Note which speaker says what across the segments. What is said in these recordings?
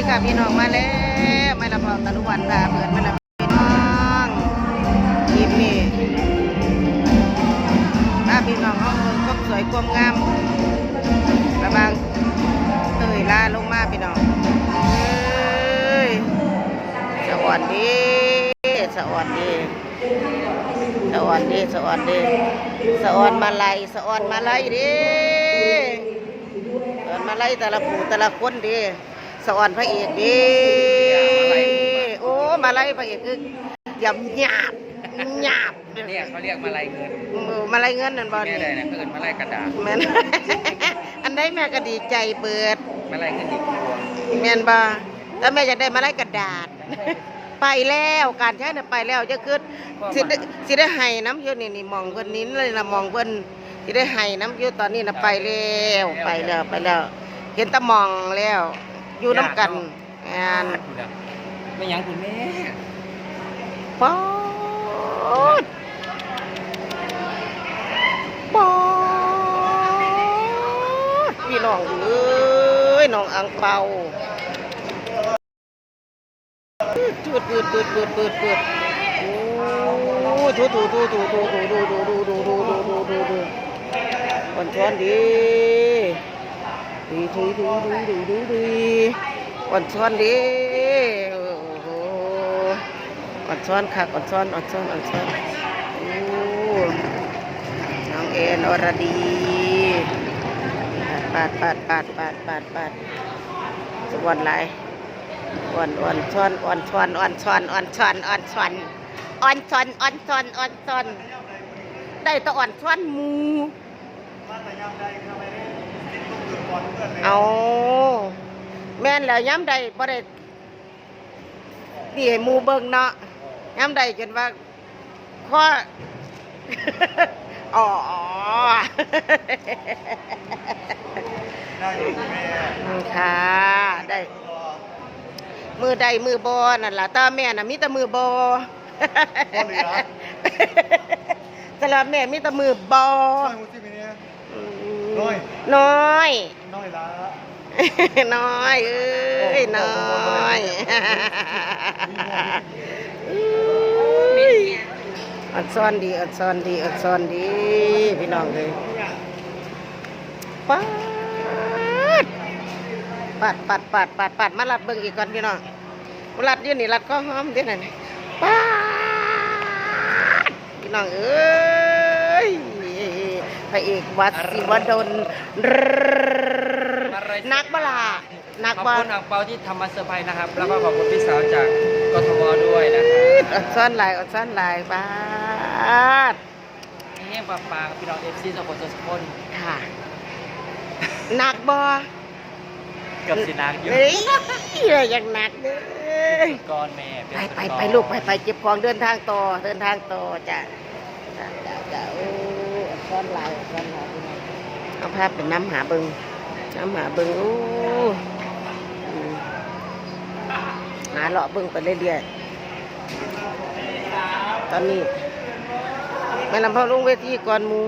Speaker 1: ดีค่ะพี่น้องมาแล้วไม่ละพอตะลุวันพาเปิดมาแล้วพี่น้องทีมนี่มาพี่น้องเขาเมืองก็สวยความงามระบางเตยลาลงมาพี่น้องเอ้ยสวัสดีสวัสดีสวัสดีสวัสดีสวัสดีมาไลัยสวัสดีมาไลัยเดิสอนมาไล่แต่ละผู้แต่ละคนดี สอนพระเอกดีโอ้มาไล่พระเอกคือยำหยาบหยาบ
Speaker 2: เรียกเขาเรียกมาลายเงิน
Speaker 1: เออมาไล่เงินนั่นบอล
Speaker 2: แม่
Speaker 1: นี่
Speaker 2: ใดนะเขาเอินมาลายกระดาษ
Speaker 1: แม่นอันใดแม่ก็ดีใจเปิด
Speaker 2: มาลายเงินอีกตัว
Speaker 1: แม่นบ่แต่แม่อยากได้มาไล่กระดาษ ไปแล้วการใช้น่ะไปแล้วจะคือสิได้สิได้ให้น้ำเยอะนี่นี่มองเพิ่นนี้เลยนะมองเพิ่นสิได้ให้น้ำเยอะตอนนี้น่ะไปแล้วไปแล้วไปแล้ว เห็นแตะมองแล้ว อยู่น้ำกันงาน
Speaker 2: ไม่ยังคุณแม่
Speaker 1: ป๊อดป๊อดพี่น้องเอ้ยน้องอังเปาจุดปืดปืดปืดปืดปืดโอ้ถูถูถูถูถูถูถูถูถูถูถูถูถูถูถูก่อนช้อนดี ดีดีดีดีดีดีดีก่อนช้อนดีโอ้โหก่อนช้อนค่ะก่อนช้อนก่อนช้อนก่อนช้อนโอ้น้องเอ็นอรดีปาดปาดปาดปาดปาดปาดสวรรค์ไหลายอ่อนอ่อนช้อนอ่อนช้อนอ่อนช้อนอ่อนช้อนอ่อนช้อนอ่อนช้อนอ่อนช้อนอ่อนช้อนได้แตะอ่อน ช้อนหมูเอาแม่นแล้วย้ำใดบ่ได้นี่ให้หมูเบิ่งเนาะย้ำใดจนว่าข้อ อ๋อ
Speaker 3: ได้อยู่แม่
Speaker 1: ค่ะได้มือใดมือบอนั่นล่ะแตาแม่น่ะมีแต่มือบอ
Speaker 3: บ่เหลือ
Speaker 1: สำหรับแม่มีแต่มือบอ
Speaker 3: น้อยมุสิมีเนี่ย น้อย
Speaker 1: น้อย
Speaker 3: น้ อยละ
Speaker 1: น้อยเอ้ยน้อยอัดซ่อนดีอัดซ่อนดีอัดซ่อนดี พี่น้องเลยปัดปัดปัดปัดปัดปัดมาลัดเบิ่งอีกก่อนพี่น้องลัดอยืนนี่ลัดก็หอมเด้นั่นปัดพี่น้องเอ้ยพระเอกวัดศิวดล นักบลานัก
Speaker 2: ขอบบ
Speaker 1: อ
Speaker 2: คุ
Speaker 1: ล
Speaker 2: ณอ่างเปาที่ทำมาเซอร์ไพรส์นะครับ แล้วก็ขอบคุณพี่สาวจากกทมด้วยนะครับ
Speaker 1: อดซ่อนหลายอดซ่อนหลายบาด
Speaker 2: เฮียงปลาปางพี่น้องเอฟซีสกลสกล
Speaker 1: ค่ะหนักบ่
Speaker 2: เกับสินักอยู่
Speaker 1: เฮ้ยยังหนักเด้อ
Speaker 2: ก้อนแม่เน
Speaker 1: ไปไป
Speaker 2: ก้อน
Speaker 1: ไปลูกไปไปเก็บของเดินทางต่อเดินทางต่อจ้ะจ้ะจ้ะจ้ะโอ้อดซ่อนหลายอดซ่อนหลายพี่น้องเอาภาพเป็นน้ำหาเบิง น้ำหาเบิงโอ้อืมหาเลาะเบิงไปเรื่อยๆตอนนี้แม่ลำพ่อลงเวทีก่อนหมู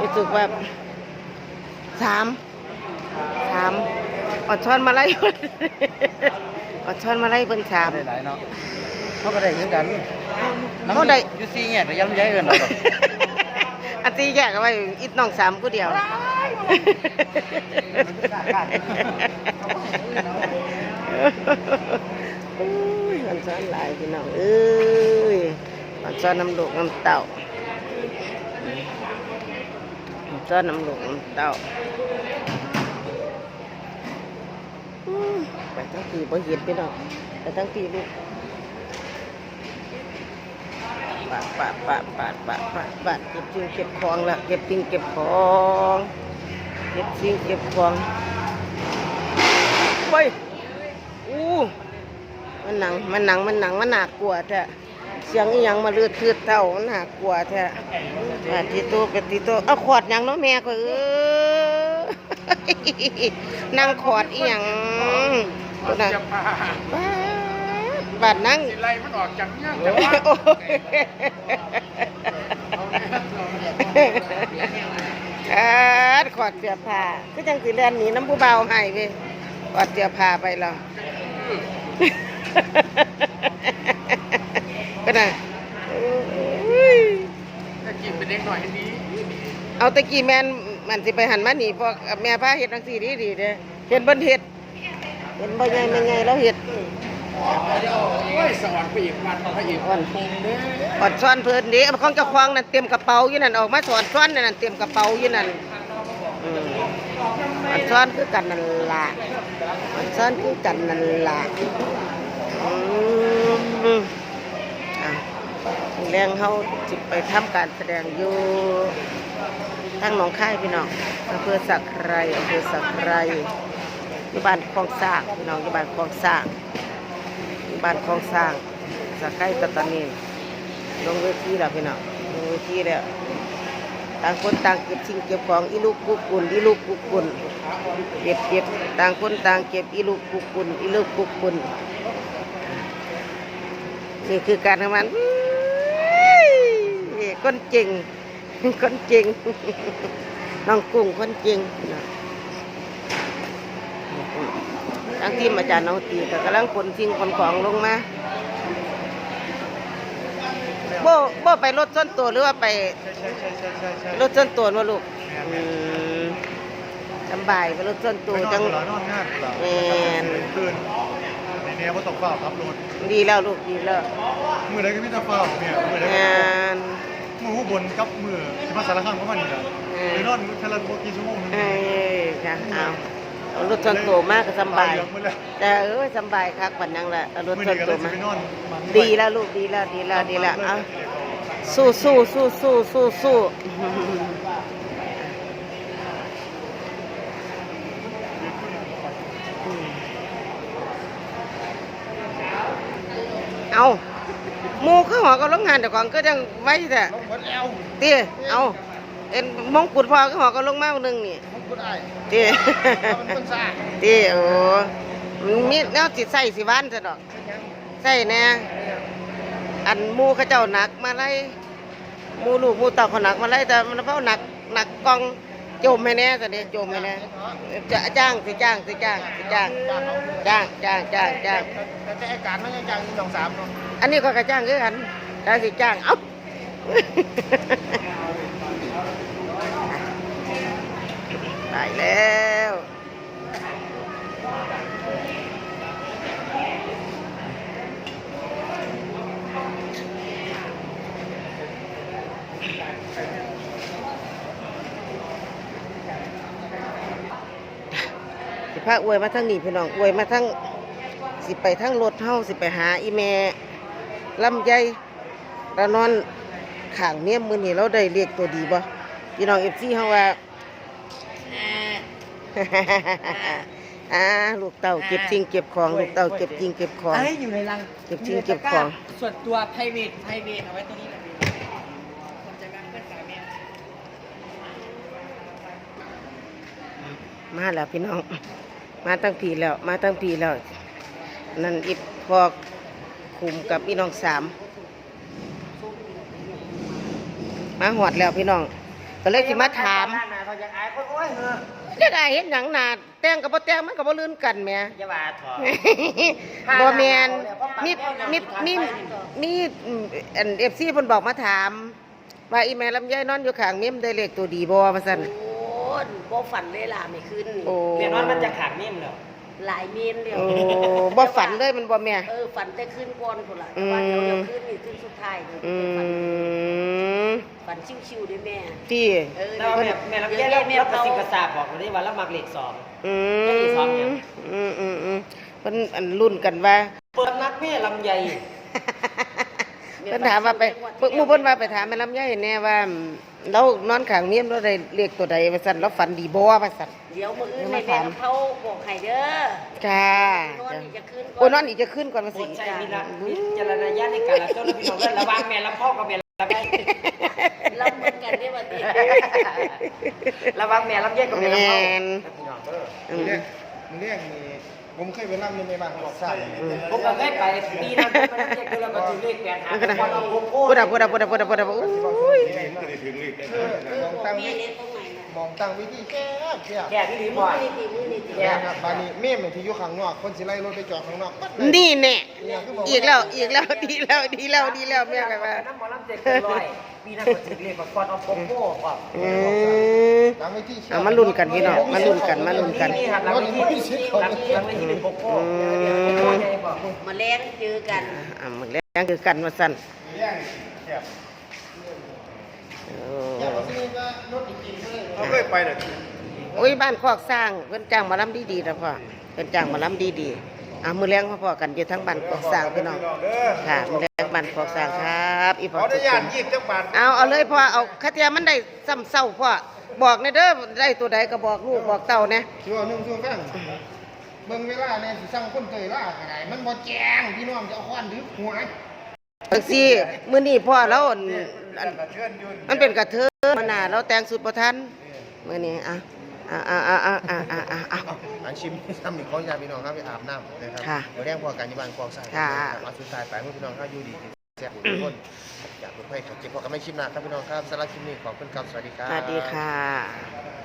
Speaker 1: รู้สึกว่าสามสามอดช้อนมาไล่อดช้อนมาไล่เพิ่นสาม
Speaker 2: ได้หลายเนาะเขาก็ได้เหมือนกัน
Speaker 1: เขาได้
Speaker 2: อยูซีเนี่ยแต่ยังย้ายเอินเรา
Speaker 1: อันที่แยกเอาไว้อิดน้องสามผู้เดียวอุ้ย มันซ้อนหลายพี่น้องเอ้ยมันซ้อนน้ำลูกน้ำเต่ามันซ้อนน้ำลูกน้ำเต่าอืมไปทั้งปีบ่เห็นพี่น้องไปทั้งปีลูกปาดปาดปาดปาดปาดปาดปาดเก็บสิ่งเก็บของละเก็บสิ่งเก็บของ ก็บสิ่งเก็บของไปอู้มันหนัง มันหนัง มันหนัง มันหนักกลัวแท้เสียงอีหยังมาเลือดคืดเท่ามันหนักกลัวแท้ปาติโตปาติโตเอาขวดหยังเนาะแม่ก็เออนั่งขวดอีหยังตัวนั้นปาดบาดนั่ง
Speaker 2: ไล่มันออกจากย่าง
Speaker 1: โอ้ยโอ้ย แอดขอดเสื้อผ้าก็จังสิเล่นหนีน้ำผู้เบาให้เว้ยปอดเจียวพาไปแล้วก็น่ะโอ้ย
Speaker 2: ถ้ากินเป็นเด็กหน่อยดี
Speaker 1: เอาตะกี้แมนมันสิไปหันมาหนีพวกแม่พาเฮ็ดจังซี่ดีดีเด้เห็นบนเฮ็ดเห็นบ่ใหญ่แม่ใหญ่แล้วเฮ็ด
Speaker 2: โอ้ยสวรรค์ไปอีกวันพระเอก
Speaker 1: อ่อนอดซ้อนเพิ่นเด้เอาของเจ้าของนั่นเต็มกระเป๋าอยู่นั่นออกมาสอนซ้อนนั่นเต็มกระเป๋าอยู่นั่นอืมอดซ้อนคือกันนั่นล่ะอดซ้อนคือกันนั่นล่ะอืมอะแรงเฮาสิไปทำการแสดงอยู่ทางหนองคายพี่น้องอำเภอสักไรอำเภอสักไรอยู่บ้านคลองสร้างพี่น้องอยู่บ้านคลองสร้าง บ้านคลองสร้างสะไคร้ตะตะนีลงเวทีแล้วพี่น้องลงเวทีแล้วต่างคนต่างเก็บสิ่งเก็บของอีลูกกุกกุนอีลูกกุกกุนเก็บเก็บต่างคนต่างเก็บอีลูกกุกกุนอีลูกกุกกุนนี่คือการทำงานคนจริงคนจริงน้องกุ้งคนจริงนะ ทางทีมอาจารย์น้องตีก็กำลังขนสิ่งขนของลงมาโบ่บ่ไปรถส้นตัวหรือว่าไป
Speaker 3: ใช่ใช่ใช่ใช่ใช่ใช่
Speaker 1: รถส้นตัววะลูกอืมสำบายไปรถส้นตัว
Speaker 3: ไปนอน
Speaker 1: จัง
Speaker 3: เหรอนอนงานเหรอ
Speaker 1: แม่น
Speaker 3: ตื่นในเนี้ยว่าต้องเฝ้าครับรถ
Speaker 1: ดีแล้วลูกดีแล้ว
Speaker 3: มือใดก็ไม่ต้องเฝ้าเนี่ยมือใดก็
Speaker 1: งาน
Speaker 3: มือผู้บนกับมือที่มาสารคามก็มันนี่แหละ
Speaker 1: อืม
Speaker 3: ไปนอนทะเลโบกี่ชั่วโมงนึง
Speaker 1: เอ้ยค่ะเอา เอารถส้นตัวมากก็สำบาย
Speaker 3: เหลืองหมดเลย
Speaker 1: แต่เอ้ยสำบายคักปันยังละเอารถ
Speaker 3: มือ
Speaker 1: ส้
Speaker 3: นี้
Speaker 1: น
Speaker 3: ก็
Speaker 1: ตั
Speaker 3: เล
Speaker 1: วย
Speaker 3: จะ
Speaker 1: มา
Speaker 3: ไปนอนมัน
Speaker 1: ดีแล้วลูกดีแล้วดีแล้วดีแล้วเอาสู้สู้สู้สู้สู้สู้เอาหมูเข้าหอก็ลงงานเดี๋ยวก่อนก็ยังไว้แต่
Speaker 3: ลงหมดแล้ว
Speaker 1: เตี้ยเอาเอ็นมงกุฎพอก็หอก็ลงมาหนึ่งนี่
Speaker 3: มันก็ได้
Speaker 1: เตี้ย
Speaker 3: มันคนซ่า
Speaker 1: เตี้ยโอ้มันมีแนวจิตใส่สิบ้านซะดอกใส่แน่อันหมูเขาเจ้าหนักมาไล่หมูลูกหมูเต่าเขาหนักมาไล่แต่มันเพราะหนักหนักกองโจมให้แน่แต่เดียวโจมให้แน่จะจ้างสิจ้างสิจ้างสิจ้างจ้างจ้างจ้างจ้าง
Speaker 3: แต่อาการมันยังจังสองสามเนาะ
Speaker 1: อันนี้ก็กระจ้างคือกันได้สิจ้างเอ้า ตาแล้วสิพาอวยมาทั้งนี้พี่น้องอวยมาทั้งสิไปทั้งรถเฮาสิไปหาอีแม่ลำไยรานอนข้างเมียมือนี่เราได้เรียกตัวดีบ่พี่น้องเอฟซีเฮาว่า อ่าลูกเต่าเก็บจริงเก็บของลูกเต่าเก็บจริงเก็บของ
Speaker 2: ไอ้อยู่ในรัง
Speaker 1: เก็บจริงเก็บของ
Speaker 2: ส่วนตัวไพรเวทไพรเวทเอาไว้ตรงนี้แหละคนจะการเพื่อนสายแม่
Speaker 1: มาแล้วพี่น้อง มาตั้งปีแล้ว มาตั้งปีแล้ว นั่นอีพอกคุมกับพี่น้องสาม มาหอดแล้วพี่น้อง ก็เลยสิมาถาม
Speaker 2: เขาอยากอายคนโอ้ยเออ
Speaker 1: เรียกไอ้เห็นหนังหนาแต่งกับบ่แต่งมันก็บ่ลื่นกันแหม่
Speaker 2: อย่าว่าถอด
Speaker 1: บ่แมนมีมีมีมีอัน FC เพิ่นบอกมาถาม ว่าอีแม่ลำไยนอนอยู่ข้างเมมได้เลขตัวดีบ่ว่าซั่น
Speaker 4: โอ้ยบ่ฝันเลยล่ะไม่ขึ้น
Speaker 1: โอ้
Speaker 2: เรียนนอนมันจะขาดนิ่มเหรอ
Speaker 4: หลายเมนเดียว
Speaker 1: โอ้บ่ฝันเลยมันบ่แม่
Speaker 4: เออฝันแต่ขึ้นก่อนพุ่นล่ะแต่ว่าเดี๋ยวเดี๋ยวขึ้นนี่ขึ้นสุดท้ายนี่
Speaker 1: อื
Speaker 4: ฝัน
Speaker 1: ม
Speaker 4: ฝันชิวๆด้วยแม่
Speaker 1: ที่
Speaker 4: เออ
Speaker 2: แล้วแม่แม่ลำไยแล้วแม่กระสิบกระซาบบอกเลยว่าแล้วมักเลขสอง
Speaker 1: อื
Speaker 2: ได้อีกสองเนี่
Speaker 1: ม
Speaker 2: ย
Speaker 1: อืมอืมอืมเพิ่นอันรุ่นกันว่า
Speaker 2: เปิดนักแม่ลำไย
Speaker 1: เพิ่นถามว่าไปเพิ่นหมู่เพิ่นว่าไปถามแม่ลำไยแน่ว่าเรานอนข้างเมียมเราได้เลขตัวใดว่าซั่นเราฝันดีบ่ว่าซั่น
Speaker 4: เดี๋ยวมื้ออื่น
Speaker 1: เดี๋
Speaker 4: ให้
Speaker 1: ยวมาถาม
Speaker 4: แม่กับเขาบอกให้เด้อ
Speaker 1: จ้าน
Speaker 4: อนนี่จะขึ้นก่
Speaker 1: โอ้นอนอีกจะขึ้นก่อนมา
Speaker 2: โปร
Speaker 1: สิ
Speaker 2: ดใช้มีละมีจารณญาณในการรับชมและพี่น้องด้วยระวังแม่ลำพ่อกับแม่ ลำไย
Speaker 4: เราเหมือนกันได้อว่าติ
Speaker 2: ระวังแม่ลำไยกับแม่ลำพ่อ
Speaker 1: แม่นอืม
Speaker 3: มึงเรียกนี่ผมเคยไปนั่งอยู่ในบ้านเขาบอกซ่าอย่างนี้
Speaker 2: ผมก็เคยไปปีนั้นผมไปลำไยคือเราก็ถือเลขแปดหา
Speaker 1: มันก็ได้
Speaker 2: วันละหกโค
Speaker 1: พูดอะพูดอะพูดอะพูดอะพูดอะโอ้ย
Speaker 3: ก็ได้ถึงรีบ
Speaker 4: คือบอกแม่เล่นตรงไหนน่ะ
Speaker 3: มองตั้งวิธีแคบแคบ
Speaker 2: แก่ที่ดี
Speaker 4: มื
Speaker 2: บ่
Speaker 4: อ
Speaker 2: อย
Speaker 4: นี่ตีมือนี่ตี
Speaker 3: แย่ครับบานี้เมมที่อยู่ข้างนอกคนสิไล่รถไปจอดข้างนอกปั๊ดเลย
Speaker 1: นี่แน่
Speaker 3: เนี่ยคือบอก
Speaker 1: อีกแล้วอีกแล้วดีแล้วดีแล้วดีแล้วแม่ไปว่า
Speaker 2: น้ำหมอลำเจ็ดเกินร้อยปีนั้นก็ถึงเรียกว่าก่อนเอาโกโก้ก่อน
Speaker 1: อืม
Speaker 3: หลังวิธีแคบ
Speaker 1: เอามาลุ้นกันพี่น้องมาลุ้นกันมาลุ้นกัน
Speaker 2: นี่ครับหลัง
Speaker 3: รถ
Speaker 2: เว
Speaker 3: นี่
Speaker 2: ที
Speaker 3: ไม่ใช่
Speaker 2: ห
Speaker 3: เขา
Speaker 2: ลังหลังเวทีเป็นโกโก้
Speaker 1: อืม
Speaker 2: โกโก้ใหญ่บ่
Speaker 4: มาแลงเจอกัน
Speaker 1: อ่ามันแรงคือกันว่าสั่น
Speaker 3: แย่งแคบ
Speaker 1: เอ
Speaker 3: แคบ
Speaker 1: อ
Speaker 3: ก็คือว่ารถจริงๆเลย เขาเคยไปเด้อ
Speaker 1: โอ้ยบ้านคอกสร้างเพิ่นจ้างหมาลำดีๆนะพ่อเพิ่นจ้างหมาลำดีๆอะมือแรงพ่อๆกันอยู่ทั้งบ้านคอกสร้างพี่น้องค่ะมือแรงบ้านคอกสร้างครับอี
Speaker 3: ข
Speaker 1: พ่อ
Speaker 3: ออ
Speaker 1: ทุ
Speaker 3: นุ
Speaker 1: ก
Speaker 3: ญา
Speaker 1: ค
Speaker 3: ต
Speaker 1: น
Speaker 3: ยิบจักบาท
Speaker 1: เอาเอาเลยพ่อเอาคาเทียมันได้ซ้ำเศร้าพ่อบอกในเด้อได้ตัวใดก็บอกลูกบอกเต้าเนี่ย
Speaker 3: ชัวหนึ่งชัวฟังเบิ่งเวลาเนี่ยสิสั่งคนเตยล่าก็ได้มันบ่แจ้งพี่น้องจะเอาควันดึกหัว
Speaker 1: จังซี่มื้อนี้พ่อแล้วอันอัน
Speaker 3: เชิญยุ่น
Speaker 1: มันเป็นกระเทยมาหน้าเราแต่งสุดบ่ทัน มื้อนี้อะอะอะอะอะอะอะอะอะ
Speaker 3: อันชิมซ้ำอีกขออนุญาตพี่น้องครับไปอาบน้ำนะครั
Speaker 1: ค่ะ
Speaker 3: เดี๋ยวแรงพอกันที่บ้านกองใส่
Speaker 1: ค่ะ
Speaker 3: เอาสุดท้ายไปเมื่อพี่น้องครับอยู่ดีแซ่บทุกคนอยากเป็นไพ่ขับเจ็บพอกันไม่ชิมนะครับพี่น้องครับสำหรับคลิปนี้ขอบคุณครับสวัสดีครับ
Speaker 1: สวัสดีค่ะ